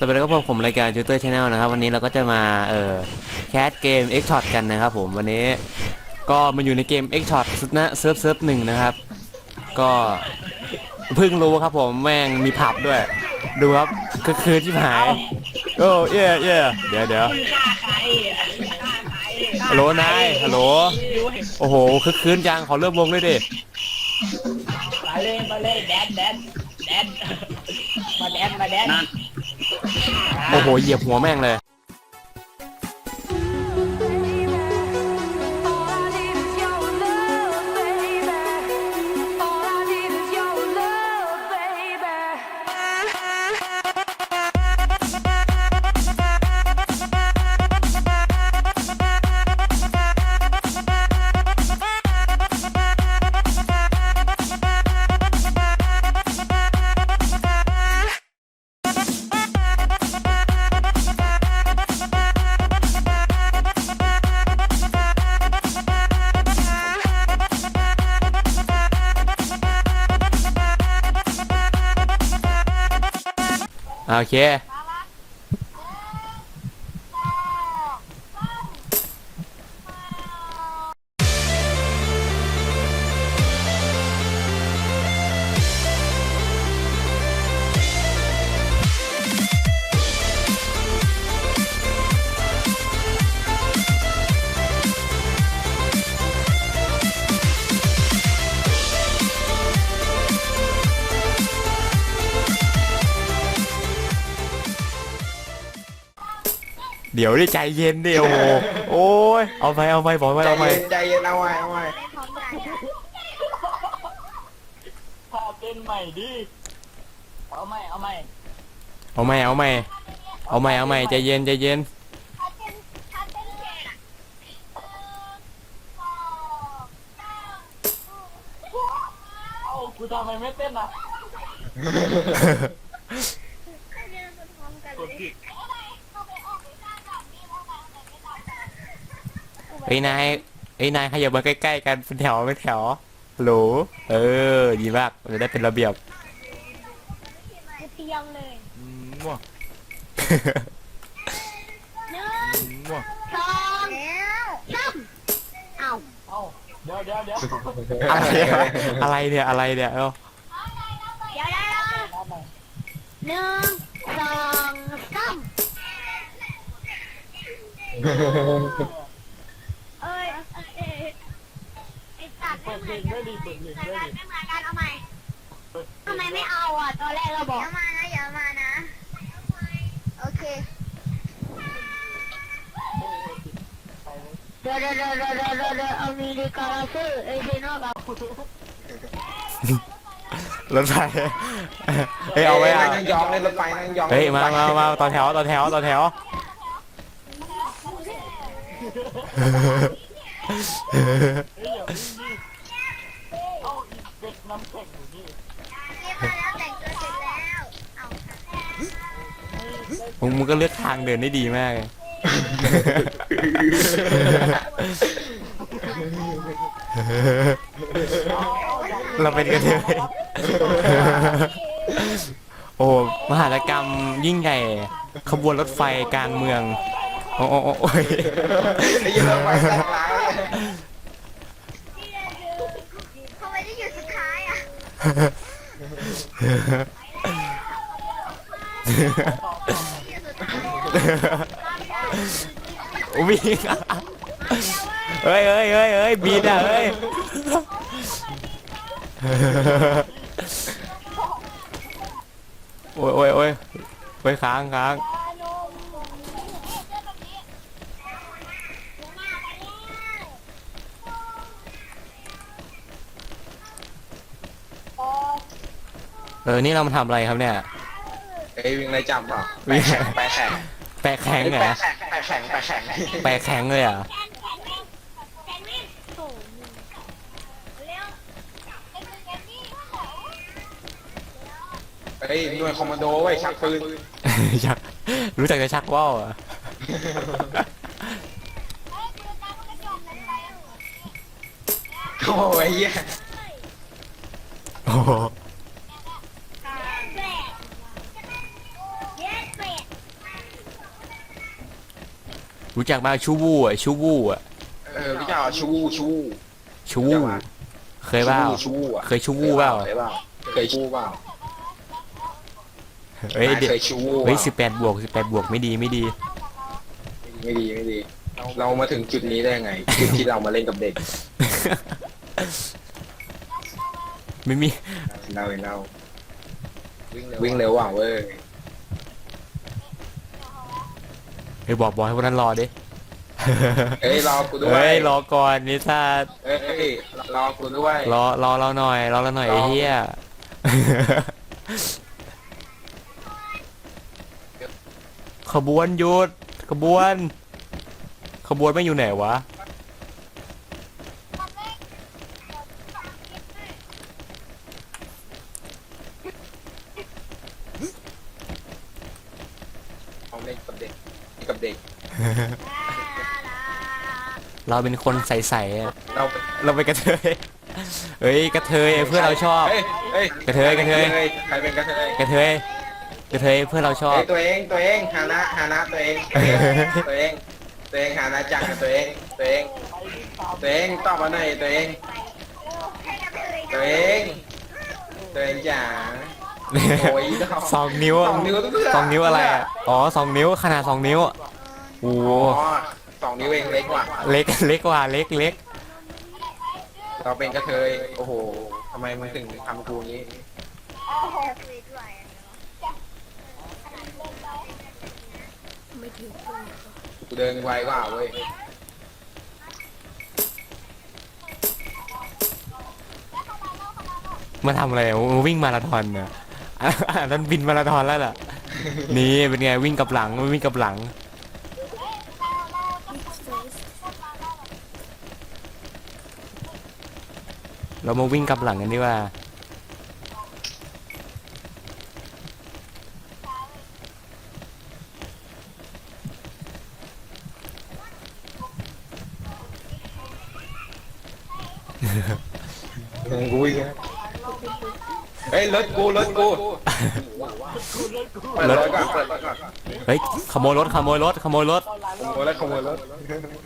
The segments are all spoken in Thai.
สวัสดีครับผมผมรายการจูเตอร์ชาแนลนะครับวันนี้เราก็จะมาเอ่อแคสเกม X Shot กันนะครับผมวันนี้ก็มาอยู่ในเกม X Shot นะเซิร์ฟเซิร์ฟหนึ่งนะครับ ก็เพิ่งรู้ครับผมแม่งมีผับด้วย ดูครับคือคืนที่หายโอ้เย่เย่เดี๋ยวเดี๋ยวฮัลโหลนายฮัลโหลโอ้โหคือคืนจังขอเริ่มวงด้วยดิมาเลยมาเลยแดนแดนแดนมาแดนมาแดน โอ้โหเหยียบหัวแม่งเลย โอเค เดี๋ยวดิใจเย็นดิโอ้โหโอ้ยเอาไปเอาไปบอกไปใจเอาไปเย็นใจเย็นเอาไว้เอาไว้พาเต้นใหม่ดิ เอาใหม่ เอาใหม่ เอาใหม่เอาใหม่เอาใหม่เอาใหม่ใจเย็นใจเย็นเอ้ากูทำไมไม่เต้นอะกดผิด เฮ้ยนายเฮ้ยนายขยับมาใกล้ๆกันเป็นแถวเป็นแถวฮัลโหลเออดีมากมันจะได้เป็นระเบียบเตรียมเลยมั่วหนึ่งมั่วสองสามเอ้าเอ้าเดี๋ยวเดี๋ยวเดี๋ยวอะไรเนี่ยอะไรเนี่ยอะไรเนี่ยเอ้าเดี๋ยวนะเอาใหม่หนึ่งสองสาม ตัดเปิดเพลงด้วยดิเปิดเพลงด้วยดิไม่เหมือนกันเอาใหม่ทำไมไม่เอาอะ ตอนแรกเราบอกอย่ามานะอย่ามานะ โอเค เดี๋ยวเดี๋ยวเดี๋ยวเดี๋ยวเดี๋ยวเดี๋ยวเอามีดีกาลาซื้อไอ้ที่นอกเอารถไฟเฮ้ยเอาไว้อะนั่งยองเล่นรถไฟนั่งยองเฮ้ยมามามาต่อแถวต่อแถวต่อแถว มึงมึงก็เลือกทางเดินได้ดีมากเลยเราเป็นกันเลยโอ้ มหากรรมยิ่งใหญ่ ขบวนรถไฟกลางเมือง โอ้โอ้โอ้โอ้ยไอ้ยี่รถไฟแตกร้าวเลยทำไมได้อยู่สุดท้ายอะ อยู่สุดท้ายวิ่งอะเฮ้ยเฮ้ยเฮ้ยเฮ้ยบีดอะเฮ้ยโอ้ยโอ้ยโอ้ยโอ้ยค้างค้างเออ นี่เรามาทำอะไรครับเนี่ยไอ้วิ่งไล่จับเปล่าวิ่งแปแข็ง แปะแข็งเหรแปะอแข็งแปะแข็งแปะแข็งแปะแข็งเลยเหรอะเฮ้ยหน่วยคอมมานโดไว้ยชักปืนชักรู้จักจะชักว่าวเหรอะโอ้ยเหี้ย รู้จักมาชูวูอะชูวูอะเออพี่เจ้าชูชู ชูวูเคยเปล่าชูอะเคยชูวูเปล่าเคยเปล่าเคยชูเปล่าเฮ้ยเด็กเคยชูเฮ้ยสิบแปดบวกสิบแปดบวกไม่ดีไม่ดี ไม่ดีไม่ดี เรามาถึงจุดนี้ได้ยังไงจุดที่เรามาเล่นกับเด็กไม่มีเราเองเราวิ่งเร็วว่ะเว้ย เฮ้ยบอกบอยให้พวกนั้นรอดิเฮ้ยรอกูด้วยเฮ้ยรอก่อนนิทาเฮ้ยรอกูด้วย รอรอเราหน่อยรอเราหน่อยรอ ไอ้เหี้ย ขบวนหยุดขบวน ขบวนไม่อยู่ไหนวะ เอาเล่นกับเด็กกับ เด็ก เราเป็นคนใสๆอะเราเราเป็นกระเทยเฮ้ยกระเทยเพื่อนเราชอบเฮ้ยเฮ้ยกระเทยกระเทย ใครเป็นกระเทยกระเทยกระเทยเพื่อนเราชอบ เฮ้ยตัวเองตัวเองฮานะฮานะตัวเองตัวเองตัวเองฮานะจังตัวเองตัวเองตัวเองตอบมาหน่อยตัวเองตัวเองตัวเองจ๋า โอ้ยดอกสองนิ้วอะสองนิ้วเพื่อ สองนิ้วอะไรอะอ๋อสองนิ้วขนาดสองนิ้วโอ้อ๋อสองนิ้วเองเล็กกว่า เล็กเล็กกว่าเล็กเล็กเราเป็นกระเทย โอ้โหทำไมมึงถึงทำกูอย่างนี้คุยด้วยกูเดินไวกว่าเว้ย มาทำอะไรมาวิ่งมาราธอนเน่ะ อันนั้นบินมาราธอนแล้วล่ะ นี่เป็นไงวิ่งกับหลังวิ่งกับหลัง เรามาวิ่งกับหลังกันดีกว่ามึงกูวิ่งนะ เฮ้ยรถกูรถกูเปิดรถก่อนเปิดรถก่อนเฮ้ยขโมยรถขโมยรถขโมยรถขโมยรถขโมยรถ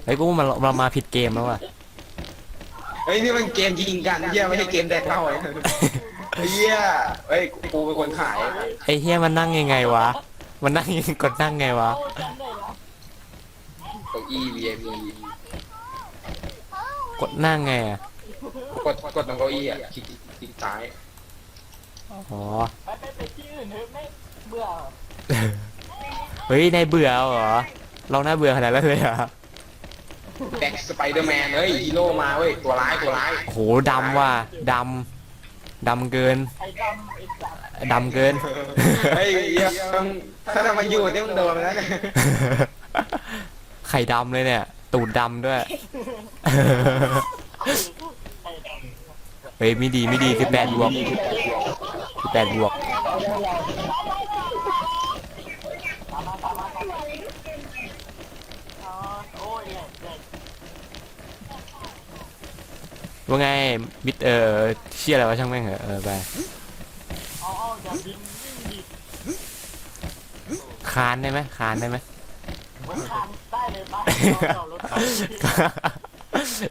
เฮ้ยกูว่ามันเรามาผิดเกมแล้วว่ะเฮ้ยนี่มันเกมยิงกันเฮียไม่ใช่เกมแดกเหล้าไอ้เฮียเฮ้ยกูเป็นคนขายไอ้เฮียมันนั่งยังไงวะมันนั่งยังกดนั่งไงวะเก้าอี้ VIP กดนั่งไงอะกดกดตรงเก้าอี้อะคลิกคลิกซ้าย อ๋อ ไปไปไปที่อื่นเถอะไม่เบื่อเฮ้ยนายเบื่อเหรอเราน่าเบื่อขนาดนั้นเลยเหรอแบ็กสไปเดอร์แมนเฮ้ยฮีโร่มาเว้ยตัวร้ายตัวร้ายโอ้โหดำว่ะดำดำเกินไอ้ดำไอ้สัตว์ดำเกิน เฮ้ยเหี้ยมึงถ้าทำมาอยู่เนี่ยมึงโดนไปแล้วเนี่ยไข่ดำเลยเนี่ย ตูดดำด้วยเฮ้ยไม่ดีไม่ดีคือแปดบวกคือ แปดบวกว่าไงมิดเออเชี่ยอะไรวะช่างแม่งเหอเออไปคานได้ไหมคานได้ไหม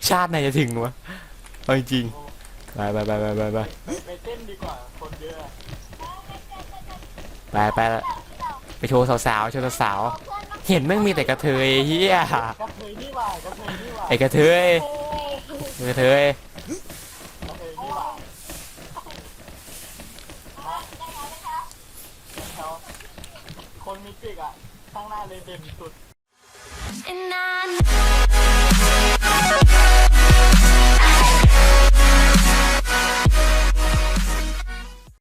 ชาติไหนจะถึงวะเอาจริงไปไปไปไปไป ดีกว่า คนเยอะไปไปไปโชว์สาวๆโชว์สาวๆเห็นแม่งมีแต่กระเทยเฮียกระเทยนี่ว่ากระเทยนี่ว่าไอ้กระเทยกระเทยคนมีปีกอะข้างหน้าเลยเด่นสุด